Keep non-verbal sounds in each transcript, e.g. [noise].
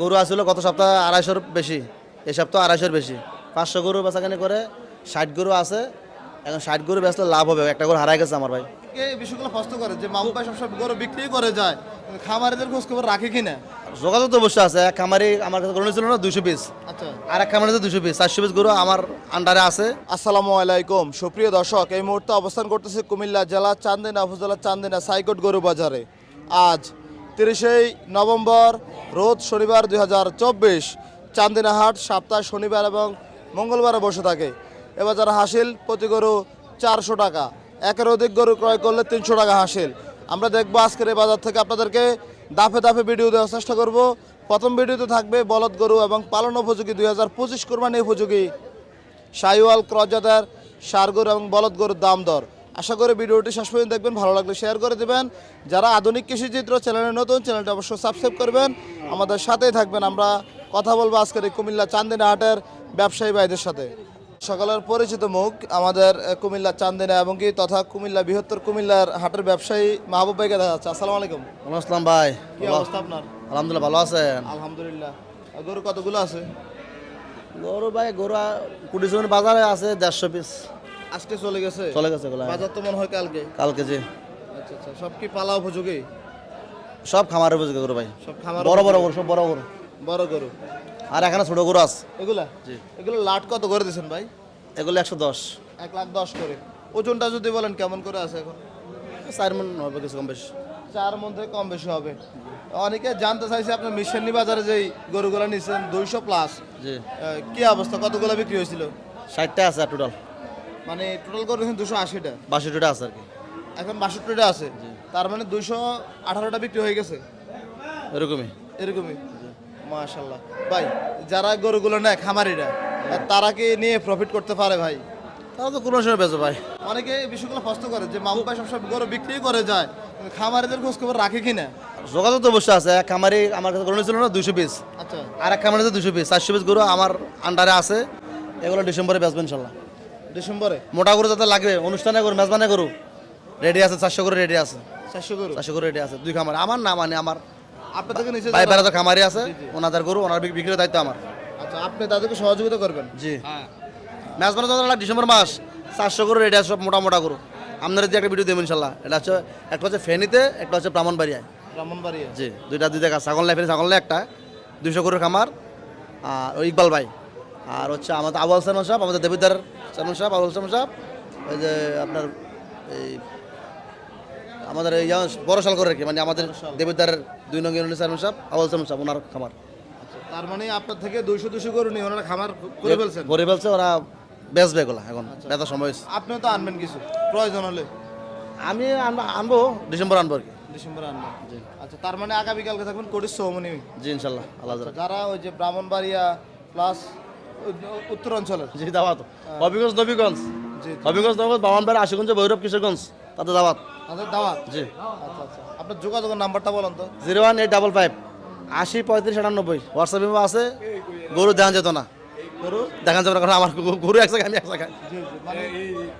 গরু আসলে গত সপ্তাহে আড়াইশোর বেশি এই সপ্তাহ আড়াইশোর বেশি। পাঁচশো গরু বেচাকানি করে ষাট গরু আছে এখন ষাট গরু বেচলে লাভ হবে একটা গরু হারাই গেছে আমার ভাই। এই বিষয়গুলো করে যে মামু ভাই সবসময় গরু বিক্রি করে যায় খামারিদের খোঁজ খবর রাখে কিনা? যোগাযোগ তো অবশ্যই আছে এক খামারি আমার কাছে গরু না দুশো পিস। আচ্ছা। আর এক খামারিতে দুশো পিস চারশো পিস গরু আমার আন্ডারে আছে। আসসালামু আলাইকুম সুপ্রিয় দর্শক এই মুহূর্তে অবস্থান করতেছি কুমিল্লা জেলা চান্দিনা উপজেলা চান্দিনা সাইকোট গরু বাজারে। আজ তিরিশেই নভেম্বর, রোজ শনিবার দুই হাজার চব্বিশ। চান্দিনা হাট সপ্তাহ শনিবার এবং মঙ্গলবারে বসে থাকে। এ বাজার হাসিল প্রতি গরু চারশো টাকা। একের অধিক গরু ক্রয় করলে তিনশো টাকা হাসিল। আমরা দেখব আজকের এই বাজার থেকে আপনাদেরকে দাফে দাফে ভিডিও দেওয়ার চেষ্টা করব। প্রথম ভিডিওতে থাকবে বলদ গরু এবং পালন উপযোগী দুই হাজার পঁচিশ কোরবানি উপযোগী। সাইওয়াল ক্রজাদার সার গরু এবং বলদ গরুর দাম দর। আশা করি ভিডিওটি শেষ পর্যন্ত দেখবেন ভালো লাগলে শেয়ার করে দেবেন। যারা আধুনিক কৃষিচিত্র চ্যানেলে নতুন চ্যানেলটি অবশ্যই সাবস্ক্রাইব করবেন। আমাদের সাথেই থাকবেন আমরা। কথা বলব আজকের এই কুমিল্লা চান্দিনা হাটের ব্যবসায়ী ভাইদের সাথে। সকালের পরিচিত মুখ আমাদের কুমিল্লা চান্দিনা এবং কি তথা কুমিল্লা বৃহত্তর কুমিল্লার হাটের ব্যবসায়ী মাহবুব ভাইকে দেখা যাচ্ছে। আসসালামু আলাইকুম। ভালো আসলাম ভাই। কি অবস্থা আপনার? আলহামদুলিল্লাহ ভালো আছেন। আলহামদুলিল্লাহ। গরু কতগুলো আছে? গরু ভাই গরু কুড়িশো বাজারে আছে দেড়শো পিস আজকে চলে গেছে? চলে গেছে এগুলো বাজার তো মনে হয় কালকে? কালকে যে। আচ্ছা আচ্ছা। সব কি পালা উপযোগী? সব খামারের উপযোগী গরু ভাই। সব খামার বড় বড় গরু সব বড় গরু। বড় গরু? আর এখানে ছোট গরু আছে। এগুলা? জি। এগুলো লাট কত করে দিয়েছেন ভাই? এগুলো একশো দশ। এক লাখ দশ করে। ওজনটা যদি বলেন কেমন করে আছে এখন? চার মন হবে কিছু কম বেশি। চার মধ্যে কম বেশি হবে। অনেকে জানতে চাইছে আপনার মিশনি বাজারে যেই গরুগুলো নিচ্ছেন দুইশো প্লাস জি। কি অবস্থা? কতগুলো বিক্রি হয়েছিল? ষাটটা আছে টোটাল মানে টোটাল করে দুশো আশিটা। বাষট্টিটা আছে আর কি। এখন বাষট্টিটা আছে। তার মানে দুইশো আঠারোটা বিক্রি হয়ে গেছে। এরকমই। এরকমই। মাশাল্লাহ ভাই যারা গরুগুলো নেয় খামারিরা তারা কি নিয়ে প্রফিট করতে পারে ভাই? তারা তো কোনো সময় বেঁচে ভাই। অনেকে এই বিষয়গুলো প্রশ্ন করে যে মামু ভাই সবসময় গরু বিক্রি করে যায় খামারিদের খোঁজ খবর রাখে কিনা যোগাযোগ তো অবশ্যই আছে। এক খামারি আমার কাছে গরু নিয়েছিল না দুশো পিস। আচ্ছা। আর এক খামারিতে দুশো পিস চারশো পিস গরু আমার আন্ডারে আছে। এগুলো ডিসেম্বরে বেচবেন ইনশাল্লাহ ডিসেম্বরে। মোটা গরু যাতে লাগবে অনুষ্ঠানে গরু মেজবানে গরু রেডি আছে চারশো করে রেডি আছে। চারশো গরু? চারশো করে রেডি আছে দুই খামার। আমার না মানে আমার। আপনার থেকে নিচে ভাই যারা- বেড়াতে খামারি আছে ওনাদের গরু ওনার বিক- বিক্রির দায়িত্ব আমার। আচ্ছা আপনি তাদেরকে সহযোগিতা করবেন? জি। মেজবানে যত ডিসেম্বর মাস চারশো করে রেডি আছে সব মোটা মোটা গরু। আপনারা যে একটা ভিডিও দেবেন ইনশাল্লাহ। এটা হচ্ছে একটা হচ্ছে ফেনীতে একটা হচ্ছে ব্রাহ্মণবাড়িয়ায়। ব্রাহ্মণবাড়িয়া। জি দুইটা দুই জায়গা ছাগল নাই ফেনী ছাগল নাই একটা। দুইশো গরুর খামার আর ইকবাল ভাই। আর হচ্ছে আমাদের আবুল সালমান সাহেব আমাদের দেবিদার সালমান সাহেব আবুল সালমান সাহেব ওই যে আপনার এই আমাদের এই বড় সাল করে আর কি মানে আমাদের দেবিদারের দুই নং ইউনিয়ন সালমান সাহেব আবুল সালমান সাহেব ওনার খামার। আচ্ছা তার মানে আপনার থেকে দুইশো দুশো গরু নিয়ে ওনারা খামার করে ফেলছেন? ভরে ফেলছে ওরা বেচবে এগুলো এখন বেচা সময়। আপনিও তো আনবেন কিছু প্রয়োজন হলে। আমি আনবো- আনব ডিসেম্বর আনব আর কি। ডিসেম্বরে আনবেন। আচ্ছা তার মানে আগামীকালকে থাকবেন কোটির সৌমনি জি ইনশাল্লাহ আল্লাহ হাফেজ। যারা ওই যে ব্রাহ্মণবাড়িয়া প্লাস উত্তর অঞ্চলের। জি দাওয়াত। হবিগঞ্জ নবীগঞ্জ। জি হবিগঞ্জ নবীগঞ্জ বামনবাড়ি আশুগঞ্জ ভৈরব কিশোরগঞ্জ। তাতে দাওয়াত। তাদের দাওয়াত? জি। আচ্ছা আচ্ছা। আপনার যোগাযোগের নাম্বারটা বলেন তো। Zero one eight double five আশি পঁয়ত্রিশ আটানব্বই হোয়াটসঅ্যাপ আছে। গরু দেখান যেত না। গরু? দেখান যাবে কারণ আমার গরু- এক জায়গায় আমি এক জায়গায়। মানে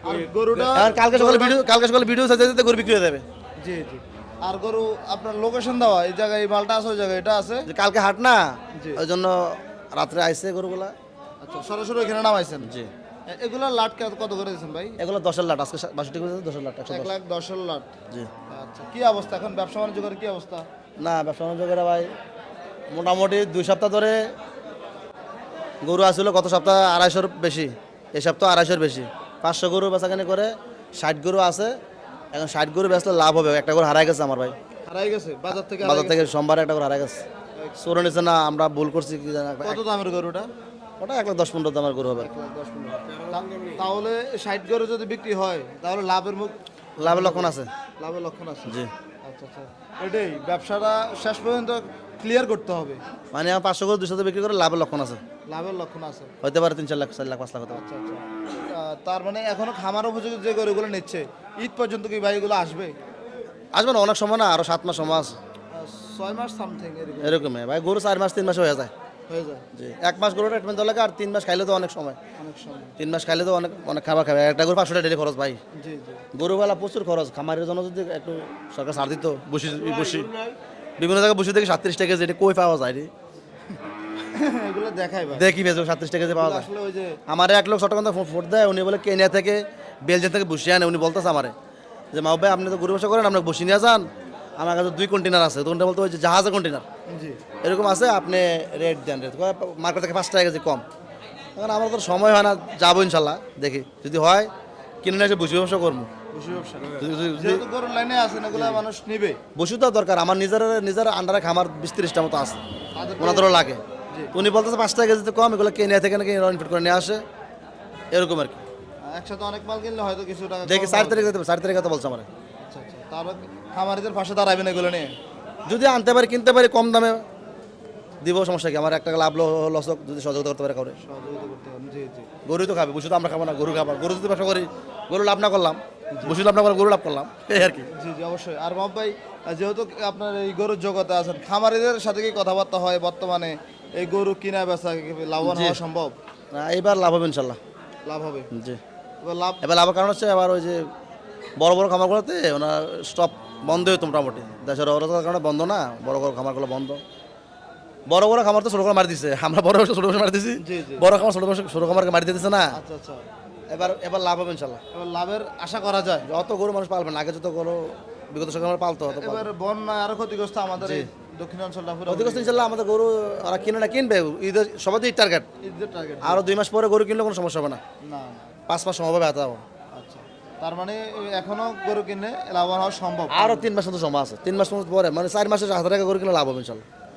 আর গরুটা কালকে সকালে ভিডিও কালকে সকালে ভিডিও সাথে সাথে গরু বিক্রি হয়ে যাবে। জি জি। আর গরু আপনার লোকেশন দেওয়া এই জায়গায় এই মালটা আছে ওই জায়গায় এটা আছে? কালকে হাট না। ওই জন্য রাত্রে আইসে গরুগুলা। আচ্ছা সরাসরি এখানে নামাইছেন? জি। এগুলো লাট কত করে দিয়েছেন ভাই? এগুলো দশের লাট আজকে বাষট্টি করে দশের লাট এক লাখ দশের লাট? জি। আচ্ছা কি অবস্থা? এখন ব্যবসা বাণিজ্য করে কি অবস্থা? না ব্যবসা বাণিজ্য করে ভাই মোটামুটি দুই সপ্তাহ ধরে গরু আসলে গত সপ্তাহে আড়াইশোর বেশি এই সপ্তাহ আড়াইশোর বেশি। পাঁচশো গরু বেচাকানি করে ষাট গরু আছে এখন ষাট গরু বেচলে লাভ হবে একটা গরু হারাই গেছে আমার ভাই। হারাই গেছে? বাজার থেকে বাজার থেকে সোমবার একটা গরু হারাই গেছে। চোরে নিচ্ছে না আমরা ভুল করছি কি জানা কত দামের গরুটা? ওটা এক লাখ দশ পনেরো দামের গরু হবে। তাহলে ষাট গরু যদি বিক্রি হয় তাহলে লাভের মুখ লাভের লক্ষণ আছে। লাভের লক্ষণ আছে? জি। আচ্ছা আচ্ছা। এটাই ব্যবসাটা শেষ পর্যন্ত ক্লিয়ার করতে হবে। মানে আমার পাঁচশো গরু দুশো বিক্রি করে লাভের লক্ষণ আছে। লাভের লক্ষণ আছে। হইতে পারে তিন চার লাখ চার লাখ পাঁচ লাখ হতে আচ্ছা আচ্ছা। তার মানে এখনও খামার উপযোগী যে গরুগুলো নিচ্ছে ঈদ পর্যন্ত কি ভাই এগুলো আসবে? আসবে না অনেক সময় না আরও সাত মাস সময় আছে। ছয় মাস সামথিং এরকম। এরকমই ভাই গরু চার মাস তিন মাসে হয়ে যায়। হয়ে যায়। জি। এক মাস গরু ট্রিটমেন্ট দেওয়া লাগে আর তিন মাস খাইলে তো অনেক সময়। অনেক সময়। তিন মাস খাইলে তো অনেক অনেক খাবার খাবে। একটা গরু পাঁচশো টাকা ডেলি খরচ ভাই। জি জি। গরুবেলা প্রচুর খরচ। খামারের জন্য যদি একটু সরকার ছাড় দিত বসি বসি। বিভিন্ন জায়গায় বসে থেকে সাতত্রিশ টাকা যেটা কই পাওয়া যায় রে। এগুলো দেখাই দেখি ফেসবুক সাতত্রিশ টাকা পাওয়া যায়। আমার এক লোক চট্টগ্রাম ফোন দেয় উনি বলে কেনিয়া থেকে বেলজিয়াম থেকে বসিয়ে আনে উনি বলতেছে আমারে যে মা ভাই আপনি তো গরু ব্যবসা করেন আপনাকে বসিয়ে নিয়ে যান। আমার কাছে দুই কন্টেনার আছে। তখন বলতে ওই যে জাহাজের কন্টেনার এরকম আছে আপনি রেট দেন। রেট মার্কেট থেকে পাঁচ টাকা কেজি কম। এখন আমার তো সময় হয় না যাব ইনশাল্লাহ দেখি। যদি হয় কিনে নিয়ে এসে বসে ব্যবসা করব। বসু তো দরকার। আমার নিজের নিজের আন্ডারে খামার বিশ তিরিশটা মতো আছে। ওনাদেরও লাগে। উনি বলতেছে পাঁচ টাকা কেজিতে কম এগুলো কেনিয়া থেকে নাকি ইনফিট করে নিয়ে আসে। এরকম আর কি। একসাথে অনেক মাল কিনলে হয়তো কিছু টাকা দেখি চার। তারিখ চার তারিখে তো বলছে আমার। খামারিদের পাশে দাঁড়াবেন এগুলো নিয়ে। যদি আনতে পারি কিনতে পারি কম দামে দিব সমস্যা কি? আমার এক টাকা লাভ লস হোক যদি সহযোগিতা করতে পারে কাউরে। গরুই তো খাবে বসে তো আমরা খাব না গরু খাবার। গরু যদি ব্যবসা করি গরু লাভ না করলাম বসে লাভ না করে গরু লাভ করলাম [laughs] এই আর কি। জি জি অবশ্যই। আর মাহবুব ভাই যেহেতু আপনার এই গরুর জগতে আছেন খামারিদের সাথে কি কথাবার্তা হয় বর্তমানে? এই গরু কিনা বেচা লাভবান হওয়া সম্ভব? না, এইবার লাভ হবে ইনশাল্লাহ। লাভ হবে? জি। এবার লাভ এবার লাভের কারণ হচ্ছে আবার ওই যে বড় বড় খামারগুলোতে ওনার স্টপ বন্ধ হতো মোটামুটি। দেশের অবরতার কারণে বন্ধ না বড় বড় খামারগুলো বন্ধ। বড় বড় খামার তো ছোট খামার মারি দিছে আমরা বড় ছোট ব্যবসা মারি দিছি। বড় খামার ছোট ছোট খামারকে মারি দিতেছে না। আচ্ছা আচ্ছা। এবার এবার লাভ হবে ইনশাল্লাহ। এবার লাভের আশা করা যায়। যত গরু মানুষ পালবে না আগে যত গরু বিগত সরকার পালতো হতো এবার বন্যা আরও ক্ষতিগ্রস্ত আমাদের দক্ষিণাঞ্চলটা অধিকস্ত ইনশাল্লাহ আমাদের গরু ওরা কিনে না কিনবে। ঈদের সবাই ঈদ টার্গেট ঈদের টার্গেট আরও দুই মাস পরে গরু কিনলে কোনো সমস্যা হবে না। না। পাঁচ মাস সময় হবে তার মানে এখনও গরু কিনে লাভবান হওয়া সম্ভব। আরও তিন মাস মতো সময় আছে। তিন মাস মতো পরে মানে চার মাসের হাজার টাকা গরু কিনলে লাভ হবে ইনশাল্লাহ।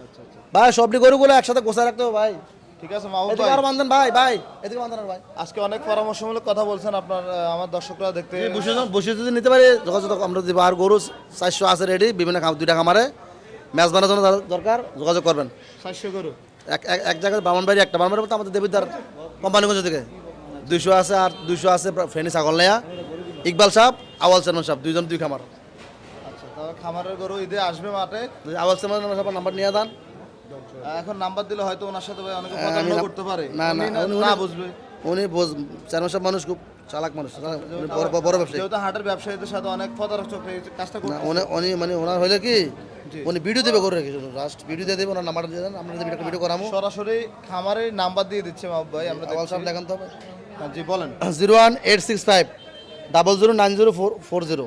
ভাই সবটি গরুগুলো একসাথে গোছায় রাখতে হবে ভাই। ঠিক আছে মাহবুব এদিকে ভাই। আরও বান্ধেন ভাই ভাই এদিকে বান্ধেন ভাই। আজকে অনেক পরামর্শমূলক কথা বলছেন আপনার আমার দর্শকরা দেখতে বসে বসে যদি নিতে পারি যোগাযোগ আমরা দিব। আর গরু চারশো আছে রেডি বিভিন্ন খাম দুইটা খামারে। ম্যাচ জন্য দরকার যোগাযোগ করবেন। চারশো গরু। এক এক- জায়গায় একটা আমাদের দেবিদ্বার কোম্পানিগঞ্জ থেকে। দুইশো আছে আর দুইশো আছে ফেনি ছাগল নেয়া। ইকবাল সাহ আওয়াল চেয়ারম্যান সাহেব দুইজন দুই খামার। আচ্ছা তবে খামারের গরু ঈদে আসবে মাঠে। আওয়াল চেয়ারম্যান সাহেব নাম্বার নিয়ে দেন এখন নাম্বার দিলে হয়তো ওনার সাথে ভাই অনেকে আমি করতে পারে। না, না, না- বুঝবে। উনি বোঝ- চেয়ারম্যান সাহেব মানুষ খুব চালাক মানুষ বড় বড়- বড় ব্যবসায়ী। যেহেতু হাটের ব্যবসায়ীদের সাথে অনেক চক্রে কাজটা উনি উনি মানে ওনার হইলে কি। উনি ভিডিও দেবে করে রেখেছিল জাস্ট ভিডিও দিয়ে দেবে ওনার নাম্বার দিয়ে দেন আমরা যদি একটা ভিডিও করামো। সরাসরি খামারের নাম্বার দিয়ে দিচ্ছে ভাই আমরা। সাহেব দেখান তো। হ্যাঁ, জি বলেন। [clears throat] Zero one eight six five. Double zero nine zero four four zero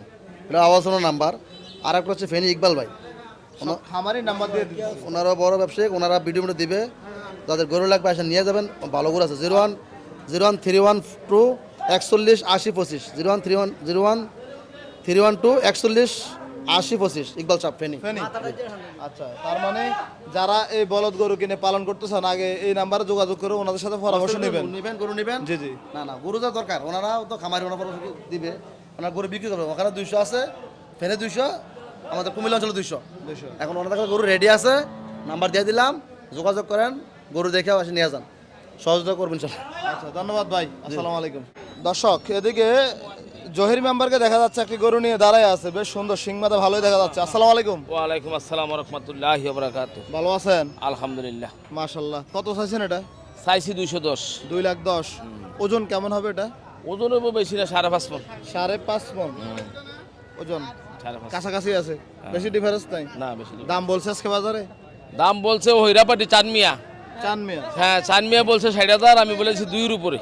এটা আওয়াজ নাম্বার। আর একটা হচ্ছে ফেনি ইকবাল ভাই। খামারের নাম্বার দিয়ে ওনারা বড় ব্যবসায়িক ওনারা ভিডিও মিডিও দিবে। যাদের গরু লাগবে আসে নিয়ে যাবেন। ভালো গরু আছে। Zero one zero one three one two একচল্লিশ আশি পঁচিশ। Zero one three one zero one three one two একচল্লিশ আশি পঁচিশ ইকবাল সাহেব ফেনি। আচ্ছা তার মানে যারা এই বলদ গরু কিনে পালন করতেছেন আগে এই নাম্বারে যোগাযোগ করে ওনাদের সাথে পরামর্শ নেবেন। নেবেন গরু নেবেন? জি জি। না না গরু যা দরকার ওনারাও তো খামারি ওনার পরামর্শ দিবে। ওনার গরু বিক্রি করবে। ওখানে দুইশো আছে ফেনে দুইশো আমাদের কুমিল্লা অঞ্চলে দুইশো। দুইশো। এখন ওনাদের কাছে গরু রেডি আছে নাম্বার দিয়ে দিলাম যোগাযোগ করেন গরু দেখে আসে নিয়ে যান। সহযোগিতা করবেন সব আচ্ছা ধন্যবাদ ভাই আসসালামু আলাইকুম। দর্শক এদিকে জহির মেম্বারকে দেখা যাচ্ছে একটি গরু নিয়ে দাঁড়ায় আছে। বেশ সুন্দর সিং মাথা ভালোই দেখা যাচ্ছে। আসসালামু আলাইকুম। ওয়ালাইকুম আসসালাম রহমতুল্লাহ বরাকাত। ভালো আছেন? আলহামদুলিল্লাহ। মাশাল্লাহ কত চাইছেন এটা? চাইছি দুইশো দশ। দুই লাখ দশ। ওজন কেমন হবে এটা? ওজন হইব বেশি না সাড়ে পাঁচ মন। সাড়ে পাঁচ মন? ওজন? কাছাকাছি আছে। বেশি ডিফারেন্স নাই? না বেশি দাম বলছে আজকে বাজারে? দাম বলছে হইরাপাটি চানমিয়া। চান মিয়া হ্যাঁ চানমিয়া বলছে ষাট হাজার আমি বলেছি দুইয়ের উপরে।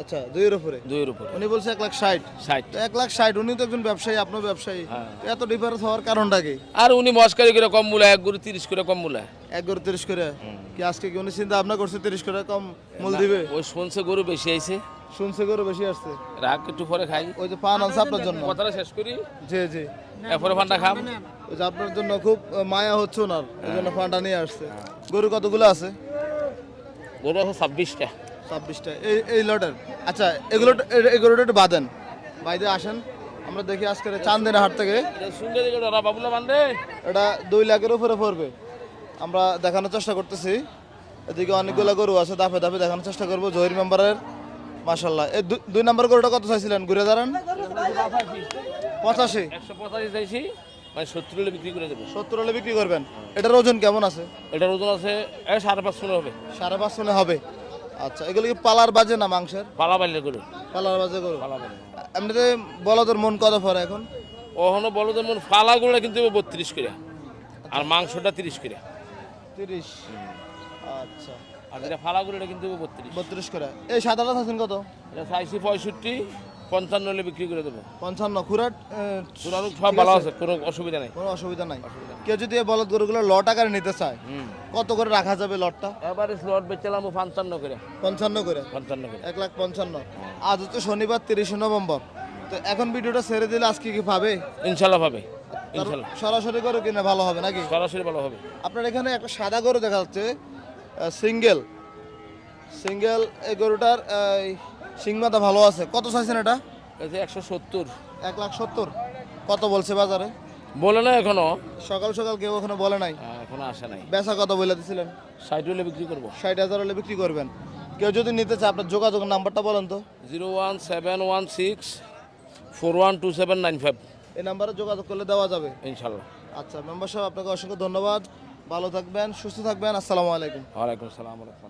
আচ্ছা দুইয়ের উপরে? দুইয়ের উপরে। উনি বলছে এক লাখ ষাট। ষাট। এক লাখ ষাট উনি তো একজন ব্যবসায়ী আপনার ব্যবসায়ী। হ্যাঁ। এত ডিফারেন্স হওয়ার কারণটা কি? আর উনি মস্কারি করে কম মূল্য এক গরু তিরিশ করে কম মূল্য। এক গরু তিরিশ করে? কি আজকে কি উনি চিন্তা ভাবনা করছে তিরিশ করে কম মূল দিবে? ওই শুনছে গরু বেশি আইছে। শুনছে গরু বেশি আসছে। রাগ একটু পরে খাই। ওই যে পান আনছে আপনার জন্য। কথাটা শেষ করি? জি জি। এরপরে ফান্ডা খাম। ওই যে আপনার জন্য খুব মায়া হচ্ছে ওনার। এই জন্য পানটা নিয়ে আসছে। গরু কতগুলো আছে? গরু আছে ছাব্বিশটা। ছাব্বিশটা। এই এই লটের। আচ্ছা এগুলো এ- এই গরুটা একটু বাঁধেন বাইরে আসেন। আমরা দেখি আজকের চান্দিনা হাট থেকে। এটা দুই লাখের উপরে পড়বে। আমরা দেখানোর চেষ্টা করতেছি। এদিকে অনেকগুলো গরু আছে দাফে দাফে দেখানোর চেষ্টা করব। জহির মেম্বারের। মাসাল্লাহ এই দুই নম্বর গরুটা কত চাইছিলেন? ঘুরে দাঁড়ান। পঁচাশি। একশো পঁচাশি চাইছি। মানে সত্তর হলে বিক্রি করে দেবো। সত্তর হলে বিক্রি করবেন। এটার ওজন কেমন আছে? এটার ওজন আছে এ সাড়ে পাঁচশো হবে। সাড়ে পাঁচ হবে। আচ্ছা এগুলো কি পালার বাজে না মাংসের? পালা বাজে গরু। পালার বাজে গরু। পালা বাজে। এমনিতে বলদের মন কত পরে এখন? ওখানে বলদের মন পালা গুলো কিন্তু বত্রিশ করে। আর মাংসটা তিরিশ করে। তিরিশ। আচ্ছা। আর যেটা ফালাগুলো এটা কিন্তু বত্রিশ। বত্রিশ করে। এই সাদাটা থাকছেন কত? এটা চাইছি পঁয়ষট্টি। পঞ্চান্ন হলে বিক্রি করে দেবো। পঞ্চান্ন খুরাট পুরানো সব ভালো আছে। কোনো অসুবিধা নেই। কোনো অসুবিধা নাই। কেউ যদি এই বলদ গরুগুলো লট আকারে নিতে চায় কত করে রাখা যাবে লটটা? এবারে স্লট বেচলাম পঞ্চান্ন করে। পঞ্চান্ন করে? পঞ্চান্ন করে। এক লাখ পঞ্চান্ন। আজ হচ্ছে শনিবার তিরিশে নভেম্বর। তো এখন ভিডিওটা ছেড়ে দিলে আজকে কি পাবে? ইনশাল্লাহ পাবে। সরাসরি গরু কিনে ভালো হবে নাকি? সরাসরি ভালো হবে। আপনার এখানে একটা সাদা গরু দেখা যাচ্ছে সিঙ্গেল। সিঙ্গেল এই গরুটার সিংমাতা ভালো আছে। কত চাইছেন এটা? একশো সত্তর। এক লাখ সত্তর। কত বলছে বাজারে? বলে না এখনও। সকাল সকাল কেউ ওখানে বলে নাই। এখনও আসে নাই। বেচা কত বলে দিছিলেন? ষাট হলে বিক্রি করব। ষাট হাজার হলে বিক্রি করবেন। কেউ যদি নিতে চায় আপনার যোগাযোগের নাম্বারটা বলেন তো। Zero one seven one six four one two seven nine five. এই নাম্বারে যোগাযোগ করলে দেওয়া যাবে। ইনশাল্লাহ আচ্ছা মেম্বার সাহেব আপনাকে অসংখ্য ধন্যবাদ। ভালো থাকবেন সুস্থ থাকবেন। আসসালামু আলাইকুম। ওয়ালাইকুম সালাম